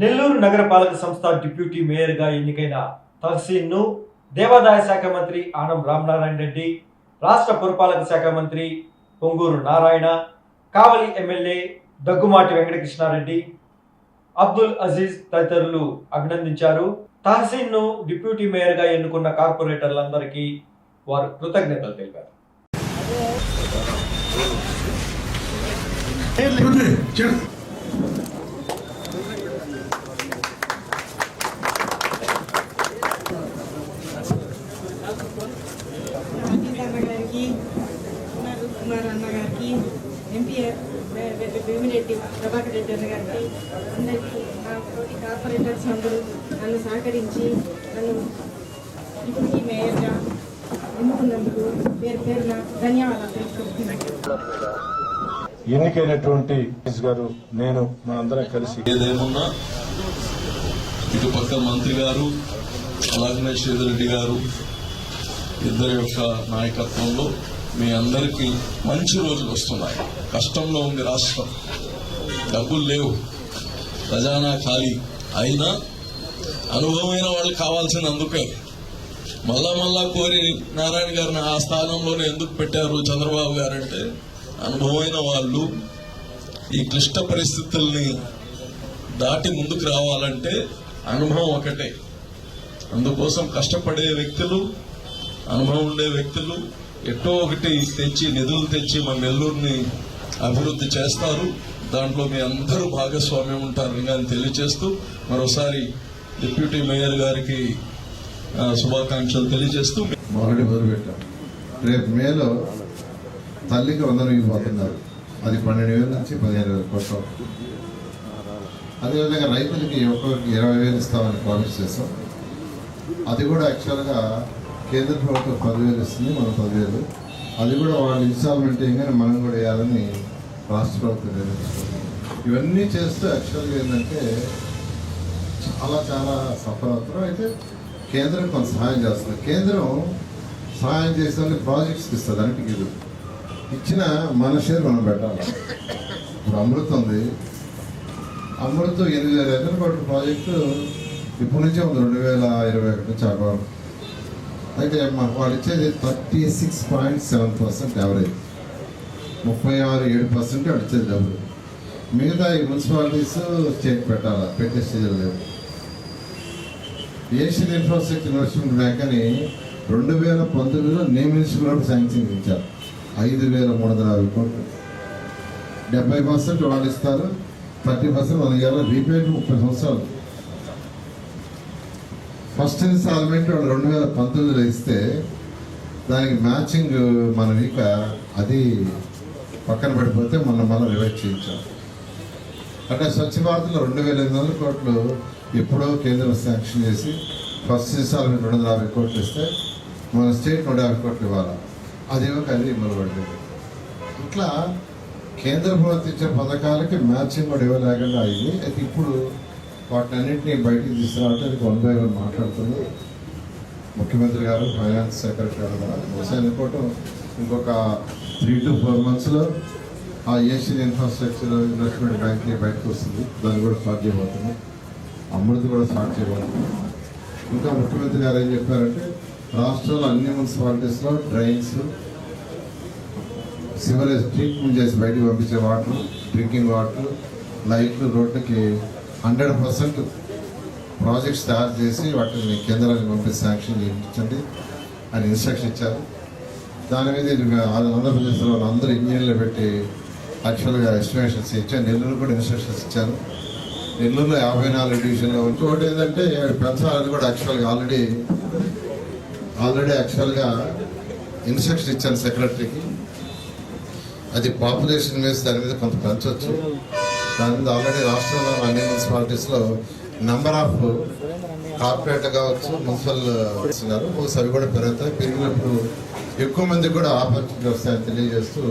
నెల్లూరు నగరపాలక సంస్థ డిప్యూటీ మేయర్గా ఎన్నికైన తహసీన్ను దేవాదాయ శాఖ మంత్రి ఆనం రామనారాయణ రెడ్డి రాష్ట్ర పురపాలక శాఖ మంత్రి పొంగూరు నారాయణ కావలి ఎమ్మెల్యే దగ్గుమాటి వెంకటకృష్ణారెడ్డి అబ్దుల్ అజీజ్ తదితరులు అభినందించారు. తహసీన్ను డిప్యూటీ మేయర్గా ఎన్నుకున్న కార్పొరేటర్లందరికీ వారు కృతజ్ఞతలు తెలిపారు. చెడు అన్న గారికి కుమార్ కుమార్ అన్న గారికి ఎంపీ వేమిరెడ్డి ప్రభాకర్ రెడ్డి అన్న గారికి అందరికీ నా తోటి కార్పొరేటర్స్ అందరూ నన్ను సహకరించి నన్ను డిప్యూటీ మేయర్గా ఎన్నుకున్నందుకు పేరు పేరున ధన్యవాదాలు తెలుపుకుంటున్నాను. ఎన్నికైనటువంటి గారు నేను మనందరం కలిసి. ఏదేమున్నా ఇటు పక్క మంత్రి గారు అలాగనే శ్రీధరెడ్డి గారు ఇద్దరి యొక్క నాయకత్వంలో మీ అందరికీ మంచి రోజులు వస్తున్నాయి. కష్టంలో ఉంది రాష్ట్రం. డబ్బులు లేవు. ఖజానా ఖాళీ అయినా అనుభవమైన వాళ్ళు కావాల్సింది అందుకే మళ్ళా మళ్ళా కోరి నారాయణ గారిని ఆ స్థానంలోనే ఎందుకు పెట్టారు చంద్రబాబు గారంటే అనుభవమైన వాళ్ళు ఈ క్లిష్ట పరిస్థితుల్ని దాటి ముందుకు రావాలంటే అనుభవం ఒకటే. అందుకోసం కష్టపడే వ్యక్తులు అనుభవం ఉండే వ్యక్తులు ఎట్టో ఒకటి తెచ్చి నిధులు తెచ్చి మన నెల్లూరుని అభివృద్ధి చేస్తారు. దాంట్లో మీ అందరూ భాగస్వామ్యం ఉంటారని కానీ తెలియజేస్తూ మరోసారి డిప్యూటీ మేయర్ గారికి శుభాకాంక్షలు తెలియజేస్తూ మొదటి మొదలుపెట్టాం. రేపు మేలో తల్లికి వందలు ఇవ్వబోతున్నారు. అది పన్నెండు వేల నుంచి పదిహేను వేల కోట్లు అదేవిధంగా రైతులకి ఒక్కొక్కరికి ఇరవై వేలు ఇస్తామని ప్రామిస్ చేస్తాం అది కూడా యాక్చువల్గా కేంద్ర ప్రభుత్వం పదివేలు ఇస్తుంది మనం పదివేలు అది కూడా వాళ్ళు ఇన్స్టాల్మెంట్ చేయగానే మనం కూడా వేయాలని రాష్ట్ర ప్రభుత్వం నిర్ణయించుకుంది. ఇవన్నీ చేస్తూ యాక్చువల్గా ఏంటంటే చాలా చాలా సఫర్ అవుతారు అయితే కేంద్రం కొంత సహాయం చేస్తుంది. కేంద్రం సహాయం చేసేవాళ్ళని ప్రాజెక్ట్స్కి ఇస్తుంది అన్నిటికీ ఇది. ఇచ్చిన మన షేర్ మనం పెట్టాలి. ఇప్పుడు అమృత్ ఉంది. అమృత్ ఎనిమిది వేల ఎకరాల పట్టు ప్రాజెక్టు ఇప్పటి నుంచే ఉంది. రెండు వేల ఇరవై ఒకటి నుంచి అక్కడ వరకు అయితే మాకు వాళ్ళు ఇచ్చేది thirty six point seven percent average ముప్పై ఆరు ఏడు పర్సెంట్ వాళ్ళు ఇచ్చేది డబ్బులు మిగతా ఈ మున్సిపాలిటీస్ చేతి పెట్టాలా? పెట్టే స్టేజ్ లేవు ఏషియన్ ఇన్ఫ్రాస్ట్రక్చర్ ఇన్వెస్ట్మెంట్ బ్యాంక్ అని రెండు వేల పంతొమ్మిదిలో నియమించుకున్నప్పుడు శాంక్షన్ ఇచ్చారు. ఐదు వేల మూడు వందల యాభై కోట్లు. డెబ్బై పర్సెంట్ వాళ్ళు ఇస్తారు. థర్టీ పర్సెంట్ వాళ్ళు ఇవ్వాలి రీపేమెంట్ ముప్పై సంవత్సరాలు. ఫస్ట్ ఇన్స్టాల్మెంట్ వాళ్ళు రెండు వేల పంతొమ్మిదిలో ఇస్తే దానికి మ్యాచింగ్ మనం ఇక అది పక్కన పడిపోతే మనం మళ్ళీ రివైజ్ చేయించాం. అంటే స్వచ్ఛ భారత్లో రెండు వేల ఎనిమిది వందల కోట్లు ఎప్పుడో కేంద్రం శాంక్షన్ చేసి ఫస్ట్ ఇన్స్టాల్మెంట్ రెండు వందల యాభై కోట్లు ఇస్తే మన స్టేట్ నూట యాభై కోట్లు ఇవ్వాలి? అదేమో కలిగి మొదలుపడింది ఇట్లా కేంద్ర ప్రభుత్వం ఇచ్చే పథకాలకి మ్యాచింగ్ కూడా ఇవ్వలేకుండా అయింది. అయితే ఇప్పుడు వాటన్నింటిని బయటికి తీసుకురావడానికి వన్ బై వన్ మాట్లాడుతుంది ముఖ్యమంత్రి గారు ఫైనాన్స్ సెక్రటరీ గారు బహుశా అనుకోవటం ఇంకొక త్రీ టు ఫోర్ మంత్స్లో ఆ ఏషియన్ ఇన్ఫ్రాస్ట్రక్చర్ ఇన్వెస్ట్మెంట్ బ్యాంక్ బయటకు వస్తుంది. దాన్ని కూడా స్టార్ట్ చేయబోతుంది. అమృత్ కూడా స్టార్ట్ చేయబోతుంది. ఇంకా ముఖ్యమంత్రి గారు ఏం చెప్పారంటే రాష్ట్రంలో అన్ని మున్సిపాలిటీస్లో డ్రైన్స్ సివరేజ్ ట్రీట్మెంట్ చేసి బయటకు పంపించే వాటర్ డ్రింకింగ్ వాటర్ లైట్లు రోడ్లకి హండ్రెడ్ పర్సెంట్ ప్రాజెక్ట్స్ తయారు చేసి వాటిని కేంద్రానికి పంపించి శాంక్షన్ చేయించండి అని ఇన్స్ట్రక్షన్ ఇచ్చారు. దాని మీద ఆంధ్రప్రదేశ్లో వాళ్ళందరూ ఇంజనీర్లు పెట్టి యాక్చువల్గా ఎస్టిమేషన్స్ ఇచ్చారు. నెల్లూరు కూడా ఇన్స్ట్రక్షన్స్ ఇచ్చారు. నెల్లూరులో యాభై నాలుగు డివిజన్లో ఇంకోటి ఏంటంటే పెంచాలని కూడా యాక్చువల్గా ఆల్రెడీ ఆల్రెడీ యాక్చువల్గా ఇన్స్ట్రక్షన్ ఇచ్చాను సెక్రటరీకి. అది పాపులేషన్ మీద దాని మీద కొంత పెంచవచ్చు దాని మీద ఆల్రెడీ రాష్ట్రంలో అన్ని మున్సిపాలిటీస్లో నెంబర్ ఆఫ్ కార్పొరేట్ కావచ్చు మున్సిపల్ ఇస్తున్నారు అవి కూడా పెరుగుతాయి. పెరిగినప్పుడు ఎక్కువ మందికి కూడా ఆపర్చునిటీ వస్తాయని తెలియజేస్తూ